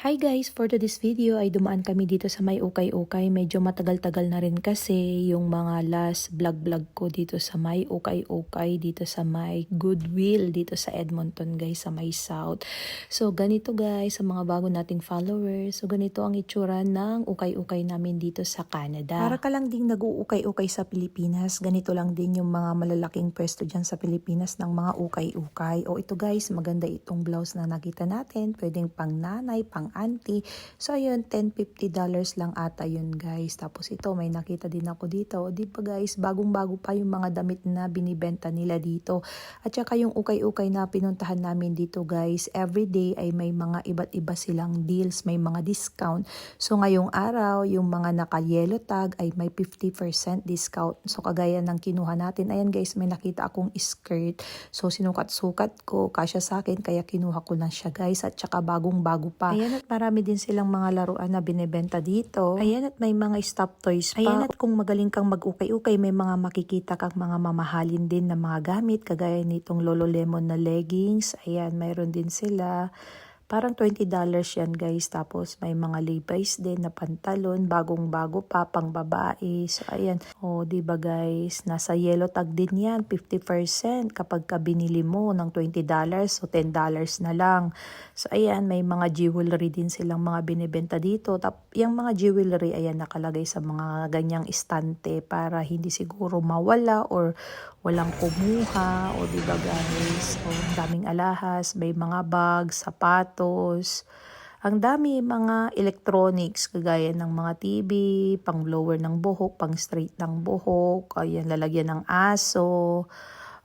Hi guys! For today's video ay dumaan kami dito sa may ukay-ukay. Medyo matagal-tagal na rin kasi yung mga last vlog-vlog ko dito sa may ukay-ukay, dito sa may Goodwill, dito sa Edmonton guys, sa may South. So ganito guys, sa mga bago nating followers, so ganito ang itsura ng ukay-ukay namin dito sa Canada. Para ka lang ding nag-uukay-ukay sa Pilipinas, ganito lang din yung mga malalaking pwesto dyan sa Pilipinas ng mga ukay-ukay. O ito guys, maganda itong blouse na nakita natin. Pwedeng pang nanay, pang auntie. So ayun, 10-50 dollars lang ata yun guys. Tapos ito, may nakita din ako dito. O di ba guys, bagong-bago pa yung mga damit na binibenta nila dito. At saka yung ukay-ukay na pinuntahan namin dito guys, everyday ay may mga iba't iba silang deals, may mga discount. So ngayong araw, yung mga naka-yellow tag ay may 50% discount. So kagaya ng kinuha natin, ayan guys, may nakita akong skirt. So sinukat-sukat ko, kasya sa akin, kaya kinuha ko lang siya guys. At saka bagong-bago pa. Ayan at marami din silang mga laruan na binebenta dito. Ayan at may mga stop toys pa. Ayan at kung magaling kang mag-ukay-ukay, may mga makikita kang mga mamahalin din na mga gamit. Kagaya nitong Lolo Lemon na leggings. Ayan, mayroon din sila. Parang $20 yan guys. Tapos may mga Levi's din na pantalon. Bagong-bago pa, pang babae. So ayan. O, oh, di ba guys? Nasa yellow tag din yan. 50% kapag ka binili mo ng $20. So $10 na lang. So ayan, may mga jewelry din silang mga binibenta dito. Tap, yung mga jewelry, ayan, nakalagay sa mga ganyang istante para hindi siguro mawala or walang kumuha. O di ba guys? O, ang daming alahas. May mga bags, sapatos. Ang dami mga electronics kagaya ng mga TV, pang blower ng buhok, pang straight ng buhok, ayan lalagyan ng aso.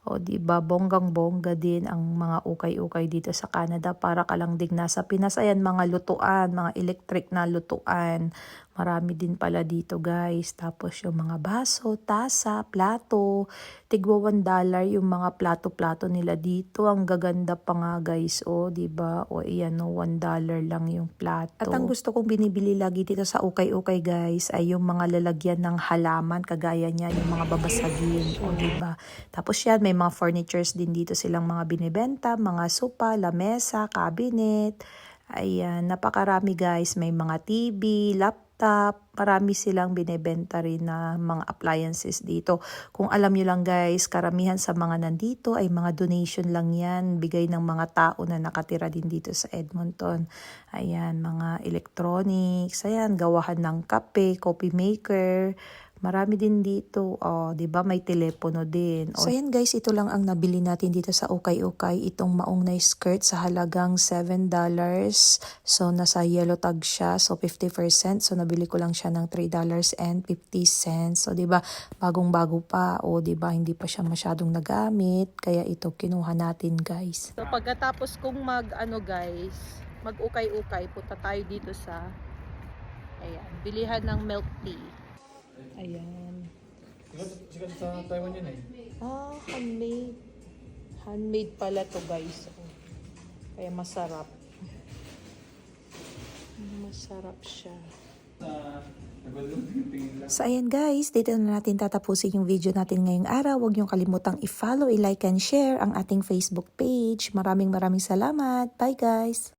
O di ba bonggang-bongga din ang mga ukay-ukay dito sa Canada para ka lang dig nasa Pinas. Ayan mga lutuan, mga electric na lutuan. Marami din pala dito guys. Tapos yung mga baso, tasa, plato. Tigwa $1 yung mga plato-plato nila dito. Ang gaganda pa nga guys. O, di ba? O iyan no, $1 lang yung plato. At ang gusto kong binibili lagi dito sa ukay-ukay guys ay yung mga lalagyan ng halaman. Kagaya niya yung mga babasagin. O, di ba? Tapos yan, may mga furnitures din dito silang mga binibenta. Mga sopa, lamesa, cabinet. Ayan, napakarami guys. May mga TV, laptop, marami silang binebenta rin na mga appliances dito. Kung alam nyo lang guys, karamihan sa mga nandito ay mga donation lang yan. Bigay ng mga tao na nakatira din dito sa Edmonton. Ayan, mga electronics. Ayan, gawahan ng kape, coffee maker. Marami din dito. Oh, 'di ba may telepono din. So yan guys, ito lang ang nabili natin dito sa Ukay-Ukay. Itong maong na skirt sa halagang $7. So nasa yellow tag siya. So 50%. So nabili ko lang siya ng $3.50. So 'di ba bagong-bago pa o 'di ba hindi pa siya masyadong nagamit. Kaya ito kinuha natin guys. So pagkatapos kong mag ano guys, mag ukay-ukay, punta tayo dito sa ayan, bilihan ng milk tea. Ayan. Sikat, sa Taiwan yun eh. Ah, handmade. Handmade pala to guys. Oh. Kaya masarap. Masarap siya. Lang. So ayan guys, dito na natin tatapusin yung video natin ngayong araw. Huwag niyong kalimutang i-follow, i-like and share ang ating Facebook page. Maraming maraming salamat. Bye guys!